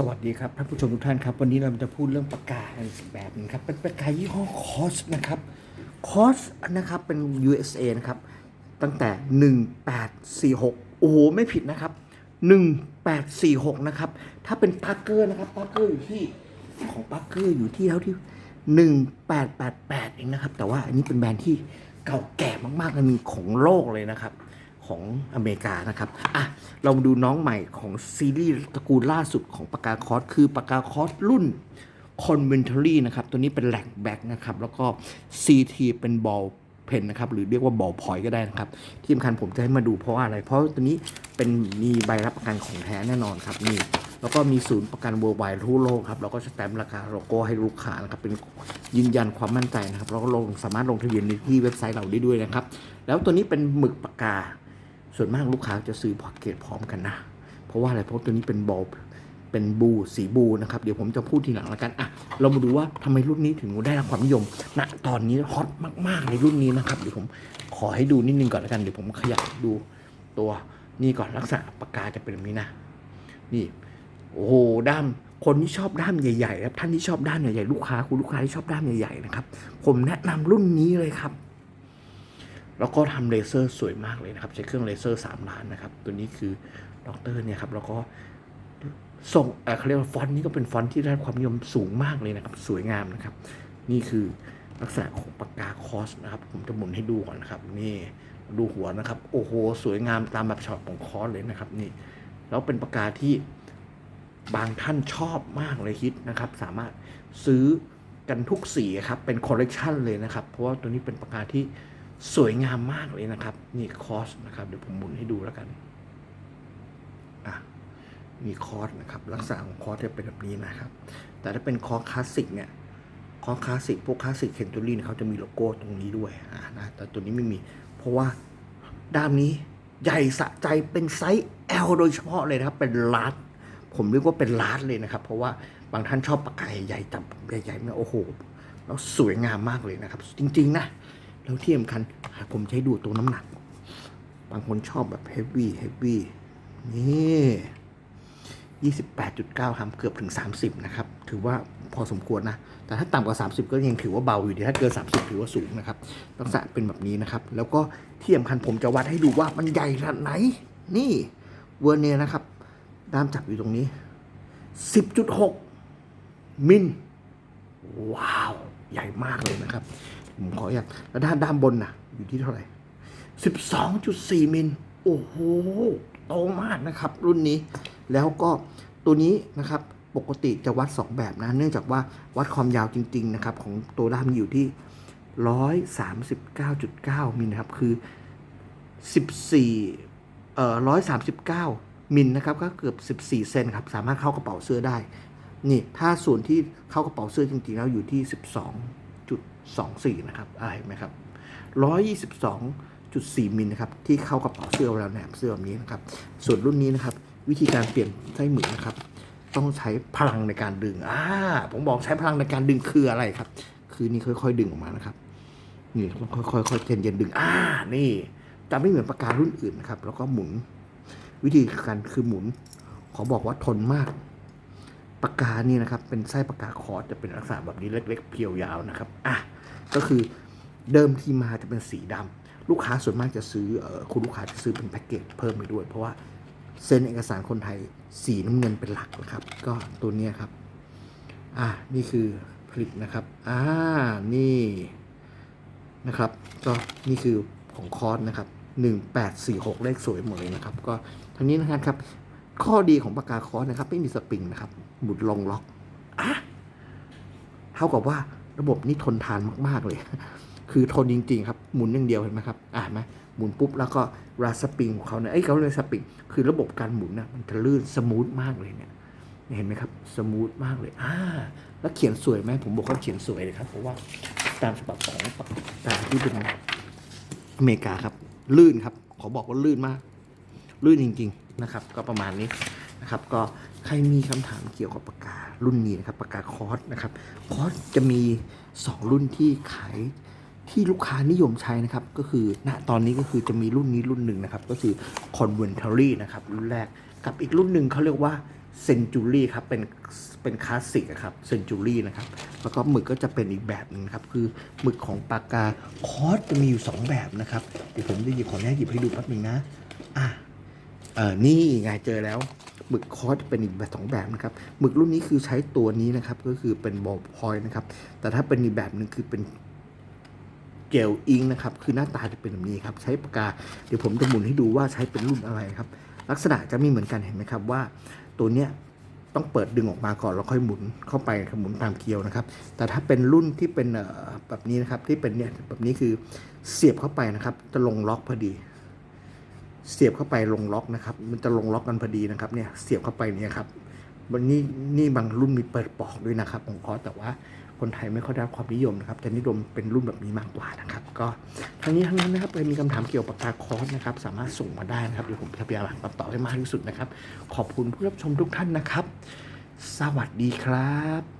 สวัสดีครับท่านผู้ชมทุกท่านครับ วันนี้เราจะพูดเรื่องปากกากันอีกแบบนึงครับ เป็นปากกายี่ห้อคอสนะครับคอสนะครับเป็น USA นะครับ ตั้งแต่ 1846 โอ้โห ไม่ผิดนะครับ 1846 นะครับ ถ้าเป็นปาร์เกอร์นะครับปาร์เกอร์อยู่ที่ของปาร์เกอร์อยู่ที่เท่าที่ 1888 เองนะครับ แต่ว่าอันนี้เป็นแบรนด์ที่เก่าแก่มากๆอันหนึงของโลกเลยนะครับ ของอเมริกานะครับอะเรามาดูน้องใหม่ของซีรีส์ตระกูลล่าสุดของปากกาคอสคือปากกาคอสรุ่น Conventory นะครับ ตัวนี้เป็นแหลกแบ็กนะครับ แล้วก็ CT เป็นบอลเพนนะครับ หรือเรียกว่าบอลพอยก็ได้นะครับ ที่สำคัญผมจะให้มาดูเพราะว่าอะไร เพราะตัวนี้เป็นมีใบรับประกันของแท้แน่นอนครับนี่แล้วก็มีศูนย์ประกันเวอร์ไวทั่วโลกครับแล้วก็สแตมป์ราคาโลโก้ให้ลูกค้านะครับเป็นยืนยันความมั่นใจนะครับแล้วก็ลงสามารถลงทะเบียนในที่เว็บไซต์เราได้ด้วยนะครับ แล้วตัวนี้เป็นหมึกปากกา ส่วนมากลูกค้าจะซื้อพอเกตพร้อมกันนะ เพราะว่าอะไรเพราะตัวนี้เป็นบอลเป็นบูสีบูนะครับ เดี๋ยวผมจะพูดทีหลังแล้วกันอะเรามาดูว่าทำไมรุ่นนี้ถึงได้รับความนิยมณตอนนี้ฮอตมากๆในรุ่นนี้นะครับเดี๋ยวผมขอให้ดูนิดนึงก่อนแล้วกันเดี๋ยวผมขยับดูตัวนี่ก่อนลักษณะปากกาจะเป็นแบบนี้นะ นี่โอ้โหด้ามคนที่ชอบด้ามใหญ่ๆครับท่านที่ชอบด้ามใหญ่ๆลูกค้าคุณลูกค้าที่ชอบด้ามใหญ่ๆนะครับผมแนะนำรุ่นนี้เลยครับ แล้วก็ทำเลเซอร์สวยมากเลยนะครับ ใช้เครื่องเลเซอร์3ล้านนะครับ ตัวนี้คือด็อกเตอร์เนี่ยครับ แล้วก็ส่งเขาเรียกว่าฟอนต์นี้ก็เป็นฟอนต์ที่ได้ความนิยมสูงมากเลยนะครับ สวยงามนะครับ นี่คือลักษณะของปากกาคอสนะครับ ผมจะหมุนให้ดูก่อนนะครับ นี่ดูหัวนะครับ โอ้โห สวยงามตามแบบฉบับของคอสเลยนะครับ นี่แล้วเป็นปากกาที่บางท่านชอบมากเลยคิดนะครับ สามารถซื้อกันทุกสีครับ เป็นคอลเลกชันเลยนะครับ เพราะว่าตัวนี้เป็นปากกาที่ สวยงามมากเลยนะครับ นี่คอสนะครับ เดี๋ยวผมหมุนให้ดูแล้วกันอะมีคอสนะครับ ลักษณะของคอสจะเป็นแบบนี้นะครับ แต่ถ้าเป็นคอสคลาสสิกเนี่ยคอสคลาสสิกพวกคลาสสิกเคนตูรี่เขาจะมีโลโก้ตรงนี้ด้วยอ่านะแต่ตัวนี้ไม่มี เพราะว่าด้ามนี้ใหญ่สะใจเป็นไซส์ L โดยเฉพาะเลยนะครับ เป็นลาร์ดผมเรียกว่าเป็นลาร์ดเลยนะครับ เพราะว่าบางท่านชอบปากกาใหญ่ๆจับใหญ่ๆเนี่ยโอ้โห แล้วสวยงามมากเลยนะครับ จริง ๆ นะ แล้วที่สำคัญผมให้ดูตัวน้ำหนัก บางคนชอบแบบเฮฟวี่เฮฟวี่นี่ยี่สิบแปดจุดเก้าครับเกือบถึงสามสิบนะครับ ถือว่าพอสมควรนะ แต่ถ้าต่ำกว่าสามสิบก็ยังถือว่าเบาอยู่ดี ถ้าเกินสามสิบถือว่าสูงนะครับลักษณะเป็นแบบนี้นะครับ แล้วก็ที่สำคัญผมจะวัดให้ดูว่ามันใหญ่ขนาดไหน นี่เวอร์เนียนะครับ ด้ามจับอยู่ตรงนี้สิบจุดหกมิล ว้าว ใหญ่มากเลยนะครับ ผมขออย่างแล้วด้านด้านบนน่ะอยู่ที่เท่าไหร่สิบสองจุดสี่มิล โอ้โหโตมากนะครับ รุ่นนี้ แล้วก็ตัวนี้นะครับปกติจะวัด 2 แบบนะ เนื่องจากว่าวัดความยาวจริง ๆ นะครับ ของตัวด้ามอยู่ที่ 139.9 มิลนะครับ คือ 14 เอ่อ 139 มิลนะครับ ก็เกือบ 14 เซนครับ สามารถเข้ากระเป๋าเสื้อได้ นี่ถ้าส่วนที่เข้ากระเป๋าเสื้อจริงๆแล้วอยู่ที่ 12.24 นะครับอ่าเห็นไหมครับ 122.4 มิลนะครับที่เข้ากระเป๋าเสื้อเวลาแหนมเสื้อแบบนี้นะครับ ส่วนรุ่นนี้นะครับ วิธีการเปลี่ยนไส้หมึกนะครับ ต้องใช้พลังในการดึงอ่าผมบอกใช้พลังในการดึงคืออะไรครับ คือนี่ค่อยๆ ดึงออกมานะครับนี่ต้องค่อยๆค่อยๆเย็นๆดึงอ่านี่จะไม่เหมือนปากการุ่นอื่นนะครับ แล้วก็หมุน วิธีการคือหมุน ขอบอกว่าทนมาก ปากกานี่นะครับ เป็นไส้ปากกาคอร์สจะเป็นลักษณะแบบนี้เล็ก ๆ เพียวยาวนะครับอะก็คือเดิมที่มาจะเป็นสีดำลูกค้าส่วนมากจะซื้ออคุณลูกค้าจะซื้อเป็นแพ็กเกจเพิ่มไปด้วย เพราะว่าเซ็นเอกสารคนไทยสีน้ำเงินเป็นหลักนะครับ ก็ตัวนี้ครับอะนี่คือผลิตนะครับอ่านี่นะครับก็นี่คือของคอร์สนะครับ1846 เลขสวยหมดเลยนะครับ ก็ทั้งนี้นะครับ ข้อดีของปากกาคอสนะครับ ไม่มีสปริงนะครับ หมุนลงล็อกอะเท่ากับว่าระบบนี้ทนทานมากๆเลย คือทนจริง ๆ ครับ หมุนอย่างเดียวเห็นไหมครับ อะเห็นไหมหมุนปุ๊บแล้วก็เวลาสปริงของเขาเนี่ยไอ้เขาเรียกสปริง คือระบบการหมุนนะมันจะลื่นสมูทมากเลยเนี่ยเห็นไหมครับ สมูทมากเลยอ่าแล้วเขียนสวยไหมผมบอกว่าเขียนสวยเลยครับ เพราะว่าตามฉบับของปากกาที่เป็นอเมริกาครับ ลื่นครับ ขอบอกว่าลื่นมาก ลื่นจริง ๆ นะครับ ก็ประมาณนี้นะครับ ก็ใครมีคำถามเกี่ยวกับปากการุ่นนี้นะครับปากกาคอร์สนะครับคอร์สจะมี 2 รุ่นที่ขายที่ลูกค้านิยมใช้นะครับ ก็คือณตอนนี้ก็คือจะมีรุ่นนี้รุ่นหนึ่งนะครับ ก็คือ Conventory นะครับ รุ่นแรกกับอีกรุ่นหนึ่งเขาเรียกว่าเซนจูรี่ครับเป็นเป็นคลาสสิกครับเซนจูรี่นะครับ แล้วก็หมึกก็จะเป็นอีกแบบหนึ่งครับ คือหมึกของปากกาคอสจะมีอยู่สองแบบนะครับ เดี๋ยวผมจะหยิบขออนุญาตหยิบให้ดูแป๊บหนึงนะ อะ เออนี่ไงเจอแล้วหมึกคอสเป็นอีกแบบสองแบบนะครับหมึกรุ่นนี้คือใช้ตัวนี้นะครับ ก็คือเป็นบอลพอยนะครับ แต่ถ้าเป็นอีกแบบหนึ่งคือเป็นเจลอิงนะครับ คือหน้าตาจะเป็นแบบนี้ครับ ใช้ปากกา เดี๋ยวผมจะหมุนให้ดูว่าใช้เป็นรุ่นอะไรครับ ลักษณะจะไม่เหมือนกันเห็นไหมครับว่า ตัวเนี้ยต้องเปิดดึงออกมาก่อนแล้วค่อยหมุนเข้าไปหมุนตามเกลียวนะครับ แต่ถ้าเป็นรุ่นที่เป็นแบบนี้นะครับ ที่เป็นเนี่ยแบบนี้คือเสียบเข้าไปนะครับ จะลงล็อกพอดี เสียบเข้าไปลงล็อกนะครับ มันจะลงล็อกกันพอดีนะครับเนี่ยเสียบเข้าไปเนี่ยครับวันนี้นี่บางรุ่นมีเปิดปอกด้วยนะครับของคอสแต่ว่าคนไทยไม่ค่อยได้ความนิยมนะครับแต่นิยมเป็นรุ่นแบบนี้มากกว่านะครับ ก็ทั้งนี้ทั้งนั้นนะครับใครมีคำถามเกี่ยวกับปากกาคอร์สนะครับ สามารถส่งมาได้นะครับเดี๋ยวผมจะพยายามหาคำตอบให้มากที่สุดนะครับ ขอบคุณผู้รับชมทุกท่านนะครับ สวัสดีครับ